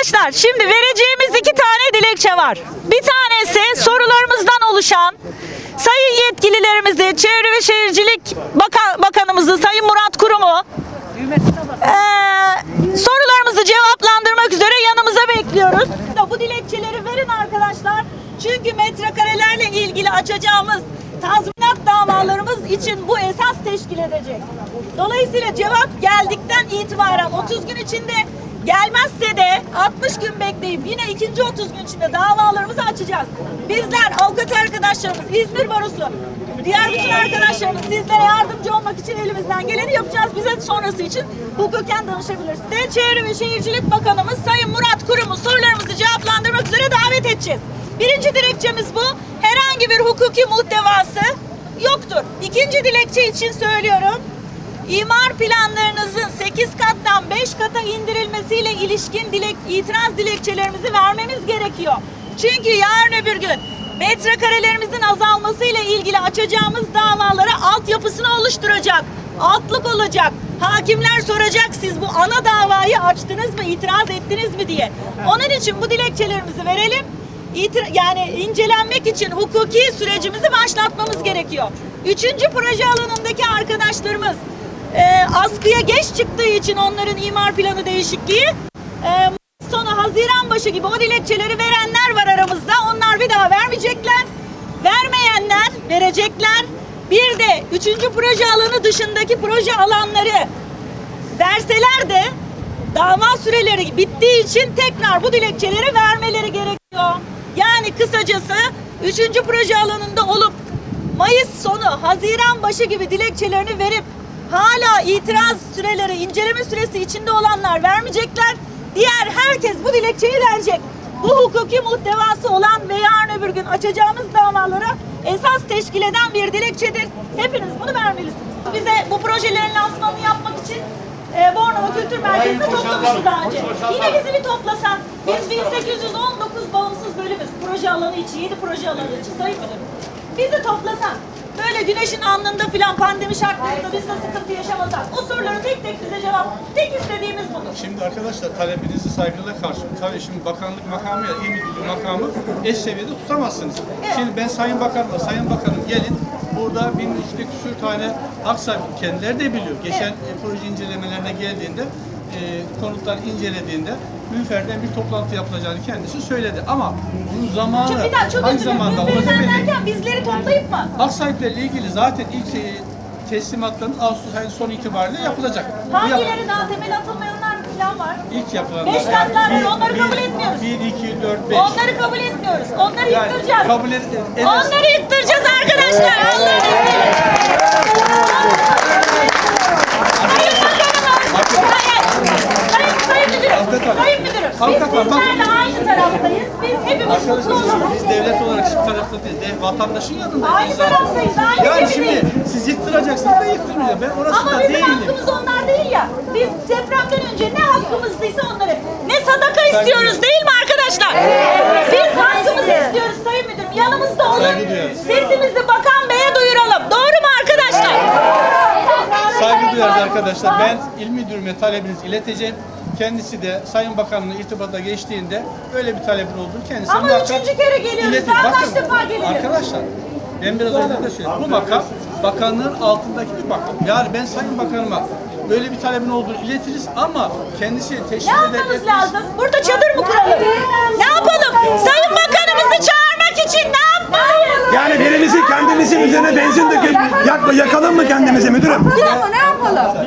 Arkadaşlar şimdi vereceğimiz iki tane dilekçe var. Bir tanesi sorularımızdan oluşan sayın yetkililerimizi, Çevre ve Şehircilik Bakan, Bakanımızı Sayın Murat Kurum'u eee, sorularımızı cevaplandırmak üzere yanımıza bekliyoruz. Bu dilekçeleri verin arkadaşlar. Çünkü metrekarelerle ilgili açacağımız tazminat davalarımız için bu esas teşkil edecek. Dolayısıyla cevap geldikten itibaren 30 gün içinde gelmezse de 60 gün bekleyip yine ikinci 30 gün içinde davalarımızı açacağız. Bizler avukat arkadaşlarımız, İzmir Barosu, diğer bütün arkadaşlarımız sizlere yardımcı olmak için elimizden geleni yapacağız. Bize sonrası için hukuken danışabilirsiniz. De Çevre ve Şehircilik Bakanımız Sayın Murat Kurum'u sorularımızı cevaplandırmak üzere davet edeceğiz. Birinci dilekçemiz bu. Herhangi bir hukuki muhtevası yoktur. İkinci dilekçe için söylüyorum. İmar planlarınızın 8 kattan 5 kata indirilmesiyle ilişkin dilek, itiraz dilekçelerimizi vermemiz gerekiyor. Çünkü yarın öbür gün metrekarelerimizin azalmasıyla ilgili açacağımız davalara altyapısını oluşturacak. Altlık olacak. Hakimler soracak siz bu ana davayı açtınız mı, itiraz ettiniz mi diye. Onun için bu dilekçelerimizi verelim. Yani incelenmek için hukuki sürecimizi başlatmamız gerekiyor. Üçüncü proje alanındaki arkadaşlarımız e, askıya geç çıktığı için onların imar planı değişikliği e, sonu Haziran başı gibi o dilekçeleri verenler var aramızda. Onlar bir daha vermeyecekler. Vermeyenler verecekler. Bir de üçüncü proje alanı dışındaki proje alanları verseler de dava süreleri bittiği için tekrar bu dilekçeleri vermeleri gerekiyor. Kısacası üçüncü proje alanında olup Mayıs sonu, Haziran başı gibi dilekçelerini verip hala itiraz süreleri, inceleme süresi içinde olanlar vermeyecekler. Diğer herkes bu dilekçeyi verecek. Bu hukuki muhtevası olan ve yarın öbür gün açacağımız davalara esas teşkil eden bir dilekçedir. Hepiniz bunu vermelisiniz. Bize bu projelerin lansmanını yapmak için e, Bornova Kültür Merkezi'nde toplamıştı daha önce. Yine bizi bir toplasan. Biz 1819 bağımsız bölümüz. Proje alanı için, 7 proje alanı için sayın müdürüm. Bizi toplasan. Böyle güneşin alnında filan pandemi şartlarında biz de sıkıntı yaşamasak. O soruları tek tek bize cevap. Tek istediğimiz budur. Şimdi arkadaşlar talebinizi saygıyla karşılıyorum. Tabii şimdi bakanlık makamı ya il müdürlüğü makamı eş seviyede tutamazsınız. Şimdi ben Sayın Bakan'la, Sayın Bakanım gelin burada bin işte küsür tane Aksaray kendileri de biliyor. Geçen e, proje incelemelerine geldiğinde e, konutlar incelediğinde müferden bir toplantı yapılacağını kendisi söyledi. Ama bunun zamanı Çünkü bir daha çok hangi zamanda Bizleri olacak derken bizleri toplayıp mı? Aksaray'la ilgili zaten ilk e, teslimatların Ağustos ayının son itibariyle yapılacak. Hangileri daha temel atılmayanlar falan var? İlk yapılanlar. Beş katlar var, onları kabul etmiyoruz. 1, 2, 4, 5. Onları kabul etmiyoruz. Onları Yani yıktıracağız. kabul et, en az- Onları yıktıracağız arkadaşlar. İzniyle. Sayın Bakanımız. Sayın, sayın müdürüm. Sayın. Biz sizlerle aynı taraftayız. Biz hepimiz mutlu olalım. biz devlet olarak hiçbir tarafta değil, de, vatandaşın yanındayız. Aynı zaten. taraftayız, aynı Yani şimdi gemideyiz. siz yıktıracaksınız ben yıktırmayacağım. Ben orası Ama da bizim değilim. hakkımız onlar değil ya. Biz depremden önce ne hakkımızdıysa onları. Ne sadaka istiyoruz değil mi arkadaşlar? Biz hakkımızı istiyoruz sayın müdürüm. Yanımızda olun. Saygı duyarız. Sesimizi bakan beye duyuralım. Doğru mu arkadaşlar? Saygı duyarız arkadaşlar. Ben il müdürüme talebinizi ileteceğim. Kendisi de Sayın Bakan'la irtibata geçtiğinde böyle bir talebin olduğunu kendisine Ama üçüncü kere geliyoruz. iletin. Daha kaç defa gelelim? Arkadaşlar ben biraz önce de söyledim. Bu makam bakanlığın altındaki bir makam. Yani ben Sayın Bakanıma böyle bir talebin olduğunu iletiriz ama kendisi teşvik Ne eder. yapmamız etmez. lazım? Burada çadır mı kuralım? Ne yapalım? Sayın Bakanımızı çağırmak için ne yapmalıyız? Yani birimizi kendimizin üzerine benzin döküp yak, yakalım mı kendimizi müdürüm? Ama ne yapalım?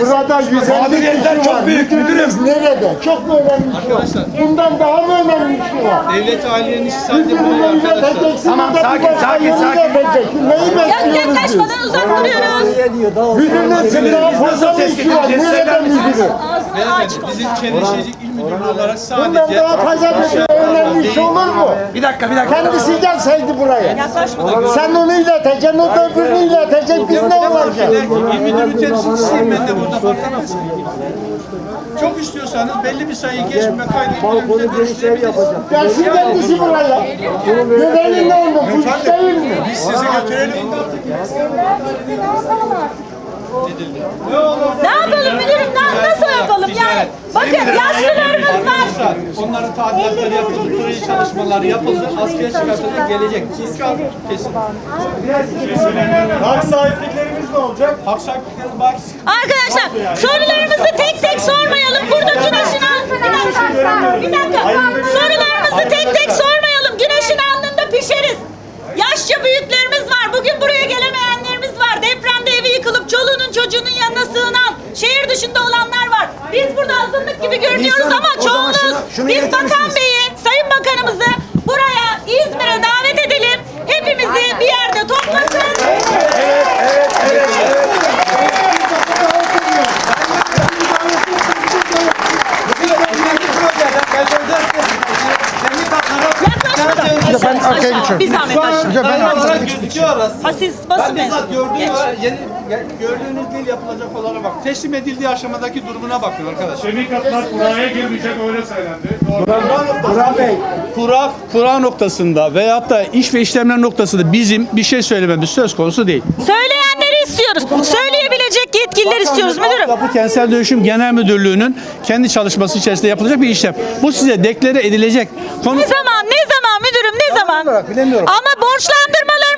Burada Mağduriyetler işi çok var. büyük Müdürümüz nerede? Çok mu önemli bir şey var? Arkadaşlar. Bundan daha mı önemli bir şey var? Devlet ailenin işi sadece bu arkadaşlar. Tamam, sakin, sakin, sakin. Neyi bekliyoruz biz? yaklaşmadan uzak duruyoruz. Müdürün daha fazla bir işi var. Nerede müdürü? Beyefendi bizim Çevre Şehircilik İl Müdürlüğü olarak Bundan sadece daha fazla bir önemli iş olur mu? Bir dakika bir dakika. Kendisi gelseydi buraya. Yaklaşma. Sen onu ileteceksin, o da öbürünü iletecek. Biz ne olacak? İl Müdürlüğü temsilcisiyim ben de burada farkındasın. Çok istiyorsanız belli bir sayıyı geçme kaydedip bize görüştürebiliriz. Gelsin kendisi buraya. Görelim ne oldu? Bu iş değil mi? Biz sizi götürelim. Ne yapalım müdürüm? Ne, nasıl yapalım? Yani bakın yaşlılarımız var. Onların tadilatları yapıldı, proje çalışmaları yapıldı, askıya çıkartılacak, gelecek. Kesin. Hak sahipliklerimiz ne olacak? Hak sahiplikleri bak. Arkadaşlar sorularımızı tek tek sormayalım. Burada güneşin altında. Bir dakika. Bir dakika. Görünüyoruz ama gözüküyor orası. Ha siz Ben basın bizzat mensubu. gördüğüm Geç. var. Yeni, gördüğünüz değil yapılacak olana bak. Teslim edildiği aşamadaki durumuna bakın arkadaşlar. Semikatlar kuraya girmeyecek öyle söylendi. Doğru. Burhan Bey. Kura, kura noktasında veyahut da iş ve işlemler noktasında bizim bir şey söylememiz söz konusu değil. Söyleyenleri istiyoruz. Söyleyebilecek yetkililer istiyoruz müdürüm. Yapı Kentsel Dönüşüm Genel Müdürlüğü'nün kendi çalışması içerisinde yapılacak bir işlem. Bu size deklare edilecek. Konu Ne zaman? Ne zaman müdürüm? Ne zaman? olarak bilemiyorum. Ama borçlandırmalarımız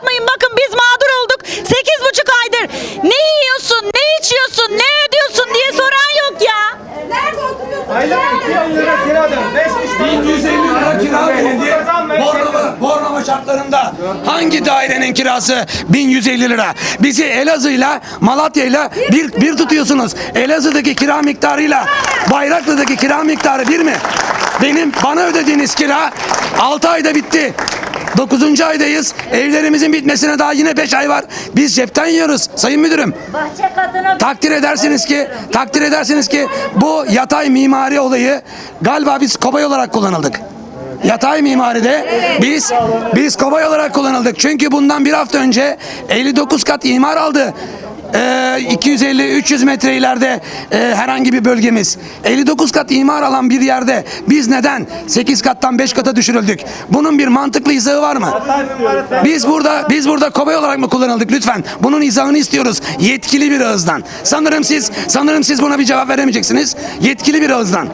Yapmayın. Bakın biz mağdur olduk. Sekiz buçuk aydır. Ne yiyorsun? Ne içiyorsun? Ne ödüyorsun diye soran yok ya. Nerede oturuyorsun? Aylık 2 lira kiradan 1150 lira kira verildi. Bornova, Bornova şartlarında hangi dairenin kirası 1150 lira? Bizi Elazığ'la Malatya'yla bir, bir tutuyorsunuz. Elazığ'daki kira miktarıyla Bayraklı'daki kira miktarı bir mi? Benim bana ödediğiniz kira 6 ayda bitti. 9. aydayız. Evlerimizin bitmesine daha yine 5 ay var. Biz cepten yiyoruz sayın müdürüm. Bahçe kadına Takdir edersiniz ki takdir edersiniz ki bu yatay mimari olayı galiba biz kobay olarak kullanıldık. Yatay mimaride biz biz kobay olarak kullanıldık. Çünkü bundan bir hafta önce 59 kat imar aldı. Ee, 250-300 metre ileride e, herhangi bir bölgemiz 59 kat imar alan bir yerde biz neden 8 kattan 5 kata düşürüldük? Bunun bir mantıklı izahı var mı? Biz burada biz burada kobay olarak mı kullanıldık lütfen? Bunun izahını istiyoruz yetkili bir ağızdan. Sanırım siz sanırım siz buna bir cevap veremeyeceksiniz. Yetkili bir ağızdan.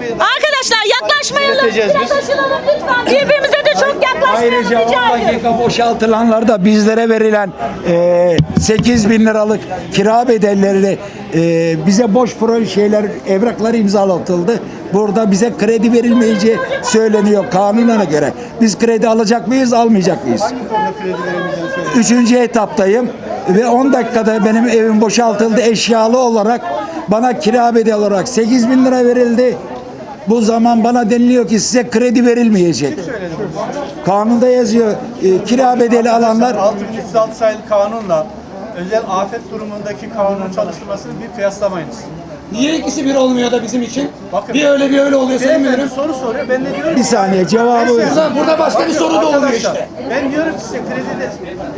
Bey Arkadaşlar yaklaşmayalım. Üreteceğiz biz. Biraz aşılalım lütfen. Birbirimize de çok yaklaşmayalım Ayrıca rica 10 ediyorum. dakika boşaltılanlarda bizlere verilen e, 8 bin liralık kira bedelleri e, bize boş proje şeyler evrakları imzalatıldı. Burada bize kredi verilmeyeceği söyleniyor kanuna göre. Biz kredi alacak mıyız almayacak mıyız? Üçüncü etaptayım ve 10 dakikada benim evim boşaltıldı eşyalı olarak bana kira bedeli olarak 8 bin lira verildi. Bu zaman bana deniliyor ki size kredi verilmeyecek. Kanunda yazıyor e, kira bedeli alanlar 6336 sayılı kanunla özel afet durumundaki kanunun çalıştırmasını bir kıyaslamayınız. Niye ikisi bir olmuyor da bizim için? Bakın. Bir öyle bir öyle oluyor Beyefendi müdürüm. soru soruyor. Ben de diyorum bir saniye cevabı Mesela- Burada, burada başka bir soru da oluyor işte. Ben diyorum size kredi de,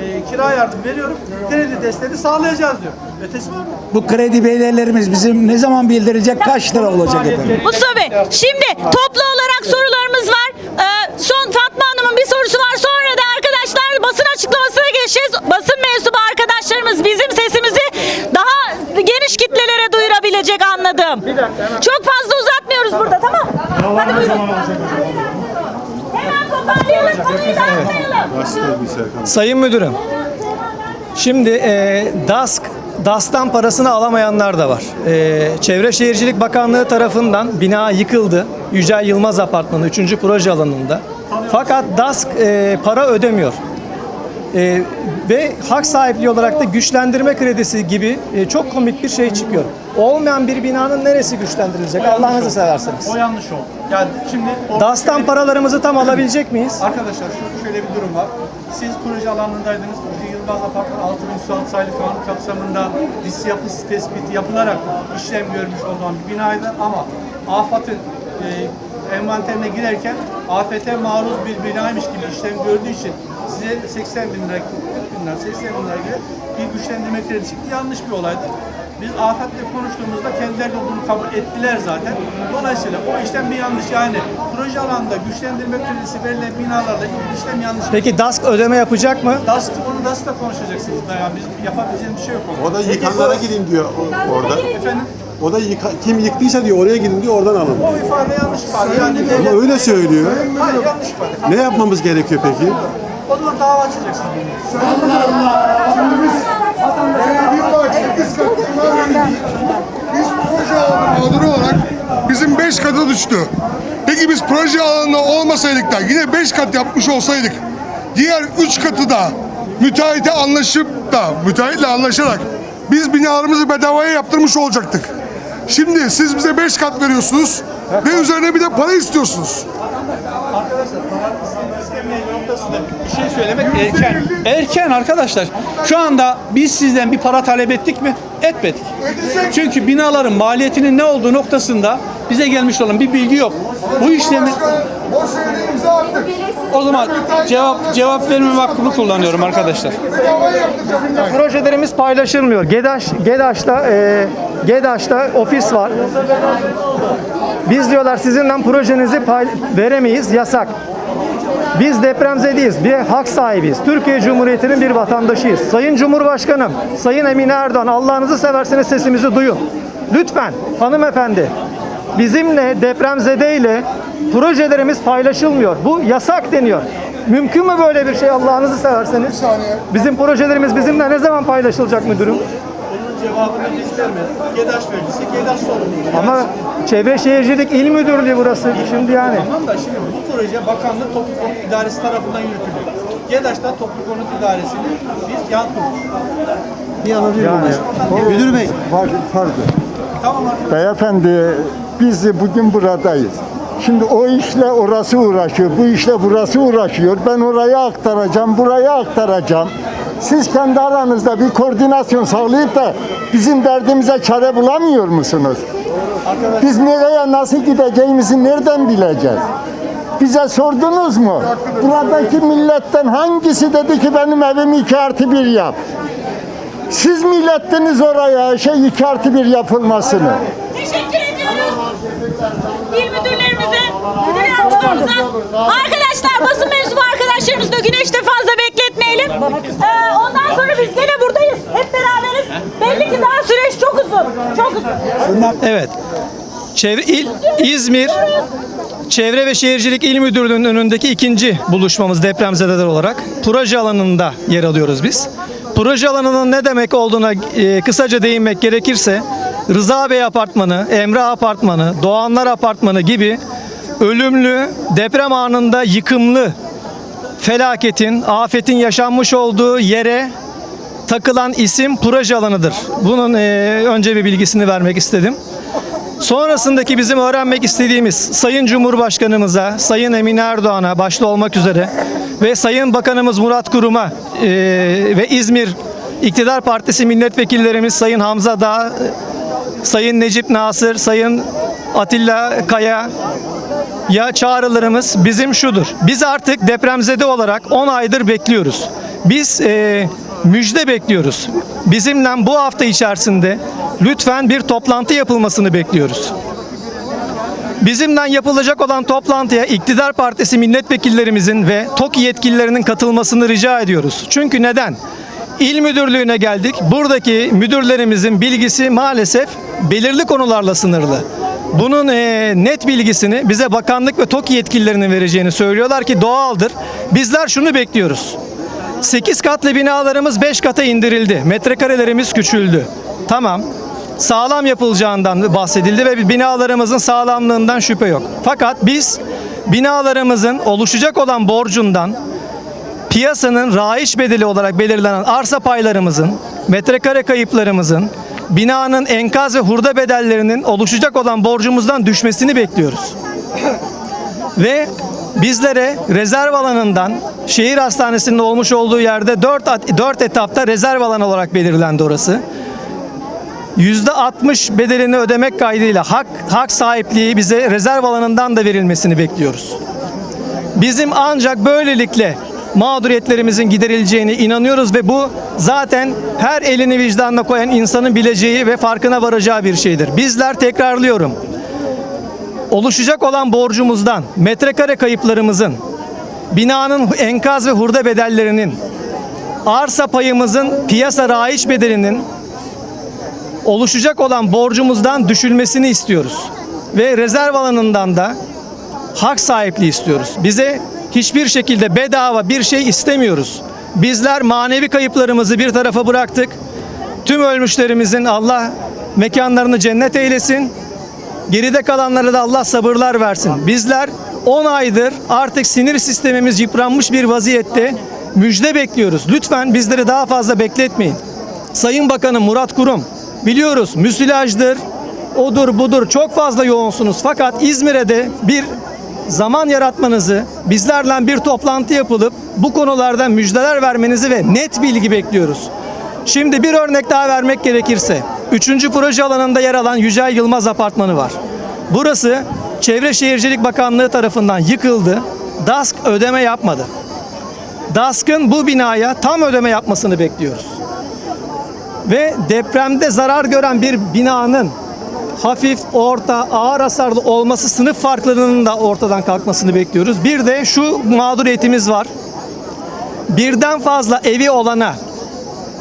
e, kira yardım veriyorum. Kredi desteğini sağlayacağız diyor. Ötesi var mı? bu kredi bedellerimiz bizim ne zaman bildirecek kaç lira olacak efendim? Mustafa Bey, şimdi toplu olarak sorularımız var. Ee, son Fatma Hanım'ın bir sorusu var. Sonra da arkadaşlar basın açıklamasına geçeceğiz. Basın mensubu bizim sesimizi daha geniş kitlelere duyurabilecek anladım. Çok fazla uzatmıyoruz burada tamam Hadi buyurun. Hemen toparlayalım konuyu dağıtmayalım. Sayın Müdürüm, şimdi e, DASK, DAS'tan parasını alamayanlar da var. E, Çevre Şehircilik Bakanlığı tarafından bina yıkıldı. Yücel Yılmaz Apartmanı 3. proje alanında. Fakat DASK e, para ödemiyor. E, ve hak sahipliği olarak da güçlendirme kredisi gibi e, çok komik bir şey çıkıyor. Olmayan bir binanın neresi güçlendirilecek Allah'ınızı severseniz. O yanlış oldu. Yani şimdi o- DAS'tan paralarımızı tam alabilecek miyiz? Arkadaşlar şu şöyle bir durum var. Siz proje alanındaydınız. Proje Yılmaz Apartman 6336 sayılı kanun kapsamında dis yapısı tespiti yapılarak işlem görmüş olan bir binaydı ama AFAD'ın e, envanterine girerken afete maruz bir binaymış gibi işlem gördüğü için size 80 bin lira, 40 bin lira, 80 bin lira gibi bir güçlendirme kredisi çıktı. Yanlış bir olaydı. Biz afetle konuştuğumuzda kendileri de bunu kabul ettiler zaten. Dolayısıyla o işlem bir yanlış yani proje alanında güçlendirme kredisi verilen binalarla ilgili işlem yanlış. Peki DASK ödeme yapacak mı? DAST, onu DAST'ta konuşacaksınız da yani bizim yapabileceğimiz bir şey yok. orada. O da yıkanlara gideyim diyor o- orada. Efendim O da yıka- kim yıktıysa diyor oraya gidin diyor oradan alın. O ifade yanlış ifade. Yani Ama öyle söylüyor. Hayır yanlış ifade. Ne yapmamız gerekiyor peki? O zaman dava açacaksınız. Biz proje alanı mağduru olarak bizim 5 katı düştü. Peki biz proje alanında olmasaydık da yine 5 kat yapmış olsaydık diğer 3 katı da müteahhite anlaşıp da müteahhitle anlaşarak biz binalarımızı bedavaya yaptırmış olacaktık. Şimdi siz bize 5 kat veriyorsunuz ve üzerine bir de para istiyorsunuz. İstemeyen noktasında bir şey söylemek erken. Erken arkadaşlar. Şu anda biz sizden bir para talep ettik mi? Etmedik. Çünkü binaların maliyetinin ne olduğu noktasında bize gelmiş olan bir bilgi yok. Bu işlemi o zaman cevap cevap verme hakkımı kullanıyorum arkadaşlar. Projelerimiz paylaşılmıyor. GEDAŞ, GEDAŞ'ta, e, GEDAŞ'ta ofis var. Biz diyorlar sizinle projenizi veremeyiz, yasak. Biz depremzedeyiz, bir hak sahibiyiz. Türkiye Cumhuriyeti'nin bir vatandaşıyız. Sayın Cumhurbaşkanım, Sayın Emine Erdoğan, Allah'ınızı severseniz sesimizi duyun. Lütfen hanımefendi, bizimle depremzedeyle projelerimiz paylaşılmıyor. Bu yasak deniyor. Mümkün mü böyle bir şey Allah'ınızı severseniz? Bizim projelerimiz bizimle ne zaman paylaşılacak müdürüm? Cevabını biz vermedik. GEDAŞ verdiyse GEDAŞ sorumlu. Ama Çevre Şehircilik İl Müdürlüğü burası şimdi yani. Tamam da şimdi bu proje Bakanlık Toplu Konut İdaresi tarafından yürütülüyor. GEDAŞ'ta Toplu Konut İdaresi'ni biz yan kurmuş. Müdür Bey. Pardon. Tamam arkadaşlar. Beyefendi biz bugün buradayız. Şimdi o işle orası uğraşıyor, bu işle burası uğraşıyor. Ben oraya aktaracağım, buraya aktaracağım. Siz kendi aranızda bir koordinasyon sağlayıp da bizim derdimize çare bulamıyor musunuz? Biz nereye nasıl gideceğimizi nereden bileceğiz? Bize sordunuz mu? Buradaki milletten hangisi dedi ki benim evimi iki artı bir yap? Siz millettiniz oraya şey iki artı bir yapılmasını. Teşekkür ediyoruz. İl müdürlerimize, müdür yardımcılarımıza. Arkadaşlar basın mensubu arkadaşlarımız da güneşte fazla bekletmeyelim. Ee, ondan sonra biz gene buradayız. Hep beraberiz. Belli ki daha süreç çok uzun. Çok uzun. Evet. Çevre İl İzmir Çevre ve Şehircilik İl Müdürlüğü'nün önündeki ikinci buluşmamız depremzedeler olarak proje alanında yer alıyoruz biz. Proje alanının ne demek olduğuna e, kısaca değinmek gerekirse Rıza Bey Apartmanı, Emre Apartmanı, Doğanlar Apartmanı gibi ölümlü, deprem anında yıkımlı felaketin, afetin yaşanmış olduğu yere takılan isim proje alanıdır. Bunun e, önce bir bilgisini vermek istedim. Sonrasındaki bizim öğrenmek istediğimiz Sayın Cumhurbaşkanımıza, Sayın Emine Erdoğan'a başta olmak üzere ve Sayın Bakanımız Murat Kurum'a e, ve İzmir İktidar Partisi milletvekillerimiz Sayın Hamza Dağ, Sayın Necip Nasır, Sayın Atilla Kaya ya çağrılarımız bizim şudur. Biz artık depremzede olarak 10 aydır bekliyoruz. Biz e, müjde bekliyoruz. Bizimle bu hafta içerisinde lütfen bir toplantı yapılmasını bekliyoruz. Bizimle yapılacak olan toplantıya iktidar partisi milletvekillerimizin ve TOKİ yetkililerinin katılmasını rica ediyoruz. Çünkü neden? İl müdürlüğüne geldik. Buradaki müdürlerimizin bilgisi maalesef belirli konularla sınırlı. Bunun eee, net bilgisini bize bakanlık ve TOKİ yetkililerinin vereceğini söylüyorlar ki doğaldır. Bizler şunu bekliyoruz. 8 katlı binalarımız 5 kata indirildi. Metrekarelerimiz küçüldü. Tamam. Sağlam yapılacağından bahsedildi ve binalarımızın sağlamlığından şüphe yok. Fakat biz binalarımızın oluşacak olan borcundan piyasanın raiç bedeli olarak belirlenen arsa paylarımızın, metrekare kayıplarımızın, binanın enkaz ve hurda bedellerinin oluşacak olan borcumuzdan düşmesini bekliyoruz. ve bizlere rezerv alanından şehir hastanesinin olmuş olduğu yerde 4, 4 etapta rezerv alan olarak belirlendi orası. %60 bedelini ödemek kaydıyla hak, hak sahipliği bize rezerv alanından da verilmesini bekliyoruz. Bizim ancak böylelikle mağduriyetlerimizin giderileceğine inanıyoruz ve bu zaten her elini vicdanına koyan insanın bileceği ve farkına varacağı bir şeydir. Bizler tekrarlıyorum. Oluşacak olan borcumuzdan, metrekare kayıplarımızın, binanın enkaz ve hurda bedellerinin, arsa payımızın piyasa raiç bedelinin oluşacak olan borcumuzdan düşülmesini istiyoruz. Ve rezerv alanından da hak sahipliği istiyoruz. Bize hiçbir şekilde bedava bir şey istemiyoruz. Bizler manevi kayıplarımızı bir tarafa bıraktık. Tüm ölmüşlerimizin Allah mekanlarını cennet eylesin. Geride kalanlara da Allah sabırlar versin. Bizler 10 aydır artık sinir sistemimiz yıpranmış bir vaziyette müjde bekliyoruz. Lütfen bizleri daha fazla bekletmeyin. Sayın Bakanım Murat Kurum biliyoruz müsilajdır, odur budur çok fazla yoğunsunuz. Fakat İzmir'e de bir zaman yaratmanızı, bizlerle bir toplantı yapılıp bu konularda müjdeler vermenizi ve net bilgi bekliyoruz. Şimdi bir örnek daha vermek gerekirse, 3. proje alanında yer alan Yücel Yılmaz Apartmanı var. Burası Çevre Şehircilik Bakanlığı tarafından yıkıldı. DASK ödeme yapmadı. DASK'ın bu binaya tam ödeme yapmasını bekliyoruz. Ve depremde zarar gören bir binanın hafif, orta, ağır hasarlı olması sınıf farklarının da ortadan kalkmasını bekliyoruz. Bir de şu mağduriyetimiz var. Birden fazla evi olana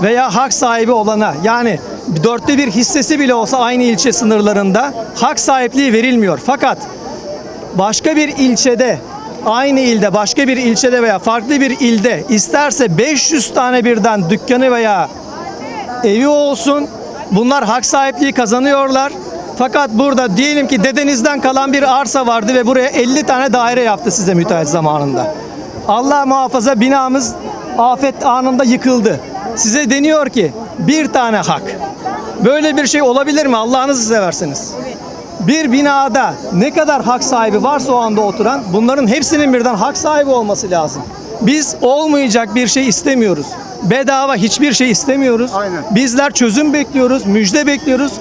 veya hak sahibi olana yani dörtte bir hissesi bile olsa aynı ilçe sınırlarında hak sahipliği verilmiyor. Fakat başka bir ilçede aynı ilde başka bir ilçede veya farklı bir ilde isterse 500 tane birden dükkanı veya evi olsun bunlar hak sahipliği kazanıyorlar. Fakat burada diyelim ki dedenizden kalan bir arsa vardı ve buraya 50 tane daire yaptı size müteahhit zamanında. Allah muhafaza binamız afet anında yıkıldı. Size deniyor ki bir tane hak. Böyle bir şey olabilir mi Allah'ınızı severseniz? Bir binada ne kadar hak sahibi varsa o anda oturan bunların hepsinin birden hak sahibi olması lazım. Biz olmayacak bir şey istemiyoruz. Bedava hiçbir şey istemiyoruz. Bizler çözüm bekliyoruz, müjde bekliyoruz.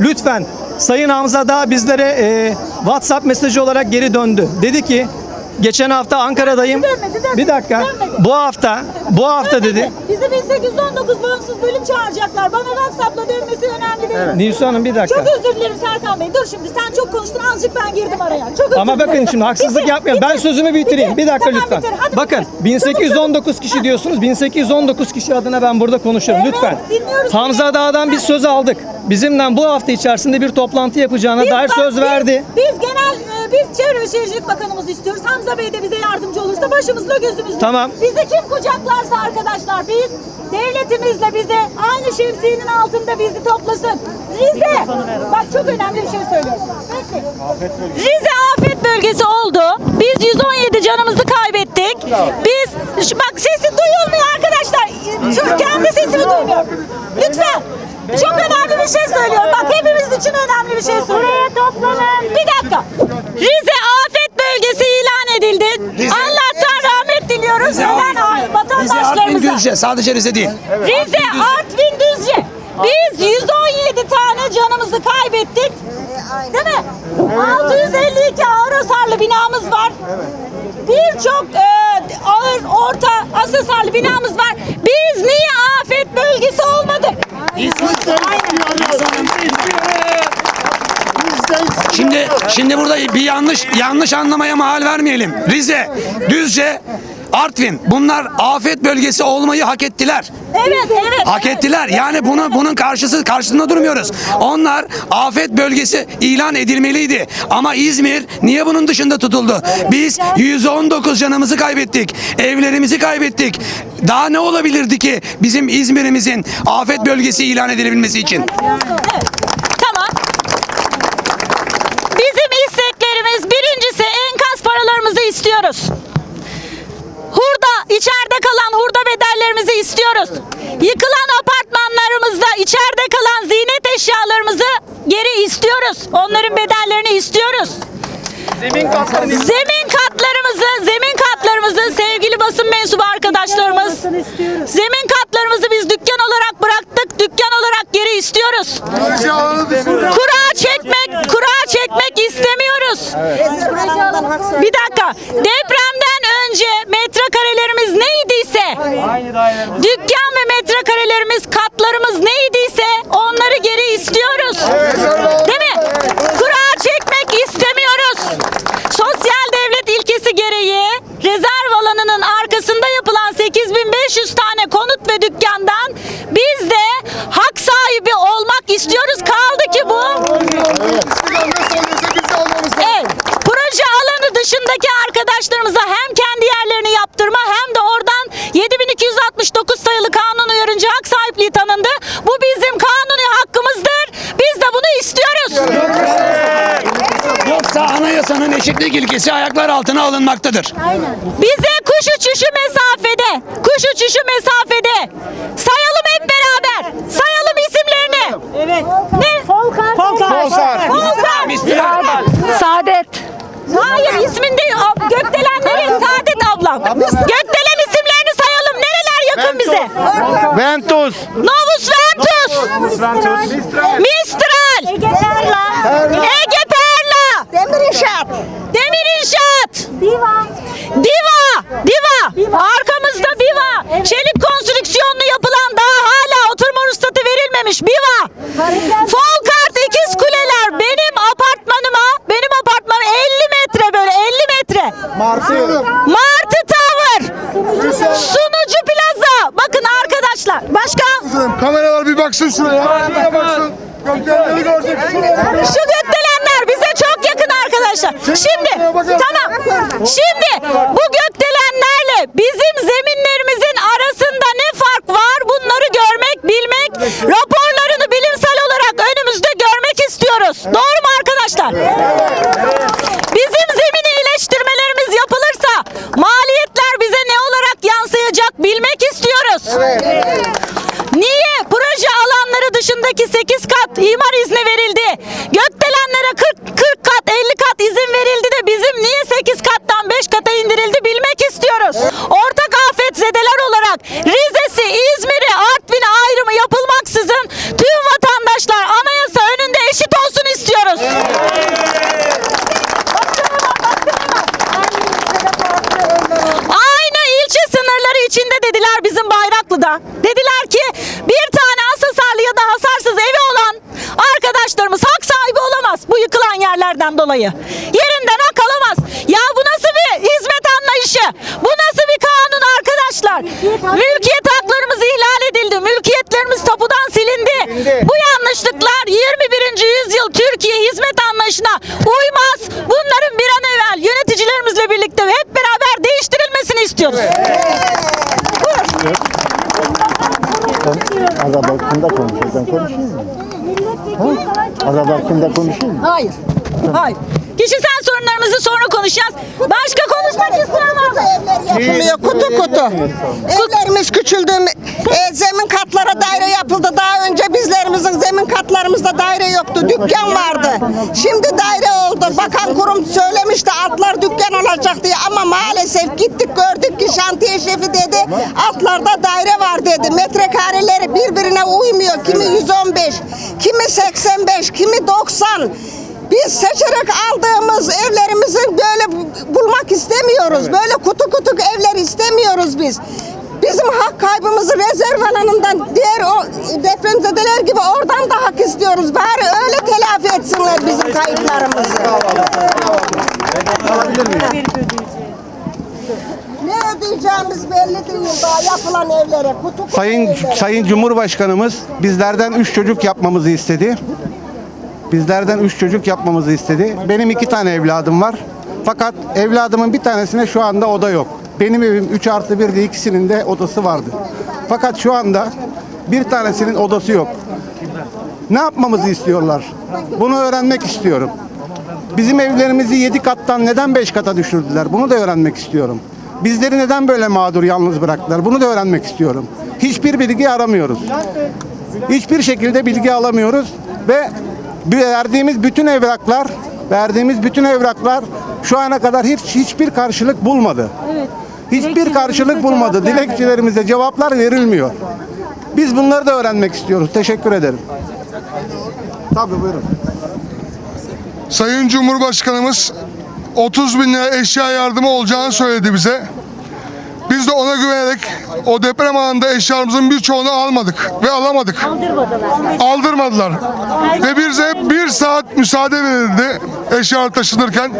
Lütfen Sayın Hamza da bizlere e, WhatsApp mesajı olarak geri döndü. Dedi ki geçen hafta Ankara'dayım. Dönmedi, dönmedi, Bir dakika. dönmedi. Bu hafta bu hafta dedi. Bizi 1819 bağımsız bölüm çağıracaklar. Bana WhatsApp'la dönmesi önemli değil. Nilsu Hanım bir dakika. Çok özür dilerim Serkan Bey. Dur şimdi sen çok konuştun azıcık ben girdim araya. Çok özür Ama bakın şimdi haksızlık Bitir, yapmayalım. Ben bitir, sözümü bitireyim. bitir. Bir dakika Tamam, lütfen. bitir, hadi Bakın bitir. 1819 kişi diyorsunuz. 1819 kişi adına ben burada konuşuyorum. Evet, lütfen. dinliyoruz. Hamza Dağ'dan biz söz aldık. Bizimle bu hafta içerisinde bir toplantı yapacağına Biz dair bak, söz verdi. Biz genel biz Çevre ve Şehircilik Bakanımızı istiyoruz. Hamza Bey de bize yardımcı olursa başımızla gözümüzle. Tamam. Bizi kim kucaklarsa arkadaşlar biz devletimizle bize aynı şemsiyenin altında bizi toplasın. Rize. Bak çok önemli bir şey söylüyorum. Bekle. Rize afet bölgesi oldu. Biz 117 canımızı kaybettik. Biz şu, bak sesi duyulmuyor arkadaşlar. Şu kendi sesimi duymuyor. Lütfen. Çok önemli bir şey söylüyorum. Bak hepimiz için önemli bir şey söylüyorum. toplanın. Bir dakika. Rize afet bölgesi ilan edildi. Allah'tan rahmet diliyoruz. Neden Rize Artvin vatandaşlarımıza? Düzce sadece Rize değil. Rize, Artvin, Düzce. Biz 117 tane canımızı kaybettik. Değil mi? 652 ağır hasarlı binamız var. Birçok e, ağır, orta, az hasarlı binamız var. Biz niye afet bölgesi olmadık? Şimdi burada bir yanlış yanlış anlamaya mahal vermeyelim. Rize, Düzce, Artvin bunlar afet bölgesi olmayı hak ettiler. Evet, evet. Hak ettiler. Yani bunu bunun karşısı karşısında durmuyoruz. Onlar afet bölgesi ilan edilmeliydi. Ama İzmir niye bunun dışında tutuldu? Biz 119 canımızı kaybettik. Evlerimizi kaybettik. Daha ne olabilirdi ki bizim İzmir'imizin afet bölgesi ilan edilebilmesi için? Evet. Tamam. Bizim isteklerimiz birincisi enkaz paralarımızı istiyoruz. Hurda, içeride kalan hurda bedellerimizi istiyoruz. Yıkılan apartmanlarımızda içeride kalan ziynet eşyalarımızı geri istiyoruz. Onların bedellerini istiyoruz. Zemin katlarını Zemin katlarımızı, zemin katlarımızı sevgili basın mensubu arkadaşlarımız, zemin katlarımızı biz dükkan olarak bıraktık, dükkan olarak geri istiyoruz. Kura çekmek, kura çekmek istemiyoruz. Bir dakika, depremden önce metrekarelerimiz neydiyse, dükkan ve metrekarelerimiz, katlarımız neydiyse onları geri istiyoruz. 500 tane konut ve dükkandan biz de hak sahibi olmak istiyoruz. Kaldı ki bu. Evet. Proje alanı dışındaki arkadaşlarımıza hem kendi yerlerini yaptırma hem de oradan 7269 sayılı kanun uyarınca hak sahipliği tanındı. Bu bizim kanuni hakkımızdır. Biz de bunu istiyoruz. Yoksa anayasanın eşitlik ilkesi ayaklar altına alınmaktadır. Aynen. Bize kuş uçuşu mesafede. Sayalım hep beraber. Sayalım isimlerini. Evet. Ne? Folkar. Folkar. Folkar. Saadet. Hayır isminde Gökdelenlerin Saadet ablam. Gökdelen isimlerini sayalım. Nereler yakın bize? Ventus. Novus Biva. Folkart ikiz kuleler benim apartmanıma benim apartmanım 50 metre böyle 50 metre. Martı. Martı Tower. Sunucu Plaza. Bakın arkadaşlar. Başka? Kameralar bir baksın şuraya. Şuraya baksın. Gökdelenleri görecek. Şu gökdelenler bize çok yakın arkadaşlar. Şimdi tamam. Şimdi bu gökdelenlerle bizim zeminlerimizin arasında ne fark var? Bunları görmek, bilmek, raporlarını bilimsel olarak önümüzde görmek istiyoruz. Doğru mu arkadaşlar? Bizim zemin iyileştirmelerimiz yapılırsa maliyetler bize ne olarak yansıyacak bilmek istiyoruz. Niye proje alanları dışındaki 8 kat imar izni verildi? Gökdelenlere 40, 40 kat 50 kat izin verildi de bizim niye 8 kattan 5 kata indirildi bilmek istiyoruz. Ortak afetzedeler olarak Rize'si, İzmir'i, Artvin'i ayrımı yapılmaksızın tüm vatandaşlar anayasa önünde eşit olsun istiyoruz. Aynı ilçe sınırları içinde dediler bizim Bayraklı'da. Dediler ki bir tane hasarlı ya da hasarsız evi olan arkadaşlarımız hak sahibi olamaz bu yıkılan dolayı. Yerinden hak alamaz. Ya bu nasıl bir hizmet anlayışı? Bu nasıl bir kanun arkadaşlar? Mülkiyet haklarımız ihlal edildi. Mülkiyetlerimiz tapudan silindi. Bu yanlışlıklar 21. yüzyıl Türkiye hizmet anlayışına uymaz. Bunların bir an evvel yöneticilerimizle birlikte hep beraber değiştirilmesini istiyoruz. Araba hakkında konuşuyor. Ben konuşayım mı? Araba hakkında konuşayım mı? Hayır. Hayır. Kişisel sorunlarımızı sonra konuşacağız. Başka konuşmak var mı? yapılıyor kutu kutu. Evlerimiz küçüldü. E, zemin katlara daire yapıldı. Daha önce bizlerimizin zemin katlarımızda daire yoktu. Dükkan vardı. Şimdi daire oldu. Bakan kurum söylemişti atlar dükkan olacak diye ama maalesef gittik gördük ki şantiye şefi dedi atlarda daire var dedi. Metrekareleri birbirine uymuyor. Kimi 115, kimi 85, kimi 90. Biz seçerek aldığımız evlerimizi böyle bu- bulmak istemiyoruz. Böyle kutu kutu evler istemiyoruz biz. Bizim hak kaybımızı rezerv alanından diğer o depremzedeler gibi oradan da hak istiyoruz. Bari öyle telafi etsinler bizim kayıplarımızı. Ne ödeyeceğimiz belli değil daha yapılan evlere. Kutu Sayın. Sayın Cumhurbaşkanımız bizlerden üç çocuk yapmamızı istedi. Bizlerden üç çocuk yapmamızı istedi. Benim iki tane evladım var. Fakat evladımın bir tanesine şu anda oda yok. Benim evim 3 artı 1'de ikisinin de odası vardı. Fakat şu anda bir tanesinin odası yok. Ne yapmamızı istiyorlar? Bunu öğrenmek istiyorum. Bizim evlerimizi 7 kattan neden 5 kata düşürdüler? Bunu da öğrenmek istiyorum. Bizleri neden böyle mağdur yalnız bıraktılar? Bunu da öğrenmek istiyorum. Hiçbir bilgi aramıyoruz. Hiçbir şekilde bilgi alamıyoruz ve verdiğimiz bütün evraklar, verdiğimiz bütün evraklar şu ana kadar hiç hiçbir karşılık bulmadı. Hiçbir karşılık bulmadı. Dilekçelerimize cevaplar verilmiyor. Biz bunları da öğrenmek istiyoruz. Teşekkür ederim. Tabii buyurun. Sayın Cumhurbaşkanımız 30 bin lira eşya yardımı olacağını söyledi bize. Biz de ona güvenerek o deprem anında eşyalarımızın birçoğunu almadık ve alamadık. Aldırmadılar. Ve bize bir saat müsaade verildi eşyalar taşınırken.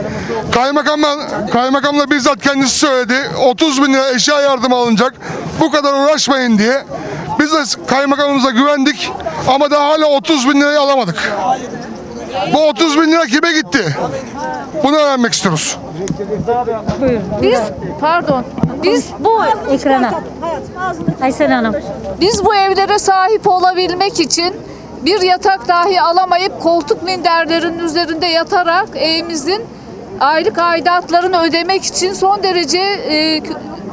Kaymakamla, kaymakamla bizzat kendisi söyledi. 30 bin lira eşya yardımı alınacak. Bu kadar uğraşmayın diye. Biz de kaymakamımıza güvendik ama daha hala 30 bin lirayı alamadık. Bu 30 bin lira kime gitti? Bunu öğrenmek istiyoruz. Biz pardon. Biz bu ekrana. Aysel Hanım. Biz bu evlere sahip olabilmek için bir yatak dahi alamayıp koltuk minderlerin üzerinde yatarak evimizin aylık aidatlarını ödemek için son derece e,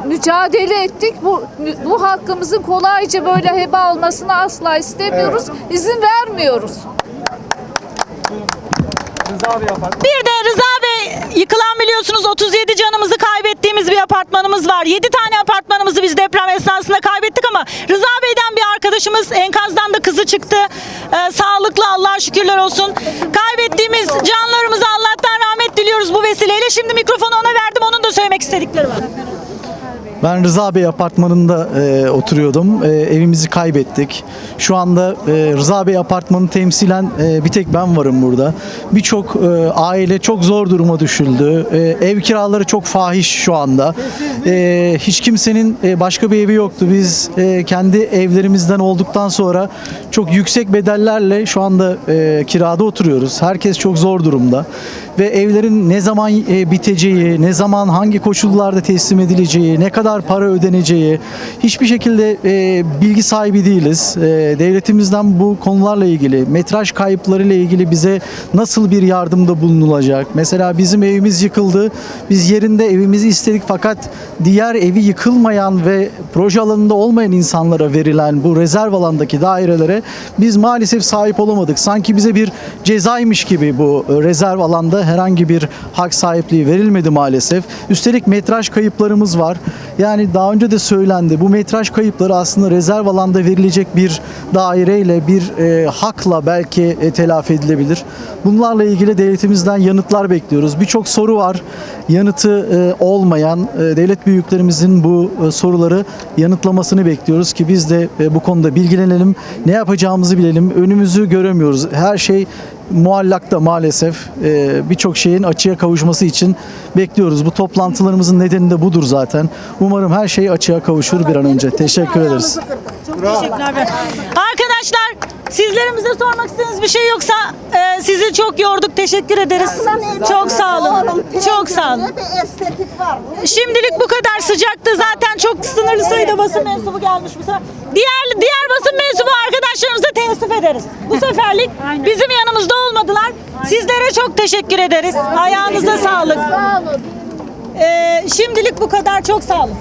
mücadele ettik. Bu bu hakkımızın kolayca böyle heba olmasını asla istemiyoruz. İzin vermiyoruz. Bir de Rıza Bey yıkılan biliyorsunuz 37 canımızı kaybettiğimiz bir apartmanımız var. 7 tane apartmanımızı biz deprem esnasında kaybettik ama Rıza Bey'den bir arkadaşımız enkazdan da kızı çıktı. Ee, sağlıklı Allah'a şükürler olsun. Kaybettiğimiz canlarımıza Allah'tan rahmet diliyoruz bu vesileyle. Şimdi mikrofonu ona verdim. Onun da söylemek istedikleri var. Ben Rıza Bey apartmanında e, oturuyordum. E, evimizi kaybettik. Şu anda e, Rıza Bey apartmanı temsilen e, bir tek ben varım burada. Birçok e, aile çok zor duruma düşüldü. E, ev kiraları çok fahiş şu anda. E, hiç kimsenin e, başka bir evi yoktu. Biz e, kendi evlerimizden olduktan sonra çok yüksek bedellerle şu anda e, kirada oturuyoruz. Herkes çok zor durumda ve evlerin ne zaman e, biteceği, ne zaman hangi koşullarda teslim edileceği, ne kadar para ödeneceği hiçbir şekilde e, bilgi sahibi değiliz. E, devletimizden bu konularla ilgili, metraj kayıpları ile ilgili bize nasıl bir yardımda bulunulacak? Mesela bizim evimiz yıkıldı. Biz yerinde evimizi istedik fakat diğer evi yıkılmayan ve proje alanında olmayan insanlara verilen bu rezerv alandaki dairelere biz maalesef sahip olamadık. Sanki bize bir cezaymış gibi bu rezerv alanda herhangi bir hak sahipliği verilmedi maalesef. Üstelik metraj kayıplarımız var. Yani daha önce de söylendi. Bu metraj kayıpları aslında rezerv alanda verilecek bir daireyle bir e, hakla belki e, telafi edilebilir. Bunlarla ilgili devletimizden yanıtlar bekliyoruz. Birçok soru var. Yanıtı e, olmayan e, devlet büyüklerimizin bu e, soruları yanıtlamasını bekliyoruz ki biz de e, bu konuda bilgilenelim. Ne yapacağımızı bilelim. Önümüzü göremiyoruz. Her şey muallakta maalesef e, birçok şeyin açığa kavuşması için bekliyoruz. Bu toplantılarımızın nedeni de budur zaten. Umarım her şey açığa kavuşur bir an önce. Teşekkür ederiz. Teşekkürler. Arkadaşlar sizlerimize sormak istediğiniz bir şey yoksa e, sizi çok yorduk. Teşekkür ederiz. Çok sağ olun. Çok sağ olun. Ne bir estetik var. Şimdilik bu kadar sıcaktı. Zaten çok sınırlı sayıda basın mensubu gelmiş bu sefer. Diğer diğer basın mensubu arkadaşlarımıza teessüf ederiz. Bu seferlik bizim yanımızda olmadılar. Sizlere çok teşekkür ederiz. Ayağınıza sağlık. Ee, şimdilik bu kadar. Çok sağ olun.